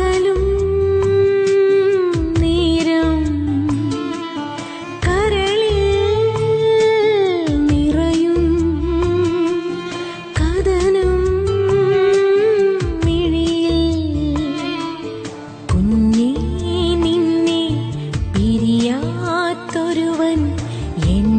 പകലും നേരം കരളിൽ നിറയും കഥനം മിഴിയിൽ കുഞ്ഞേ നിന്നെ പിരിയാത്തൊരുവൻ എൻ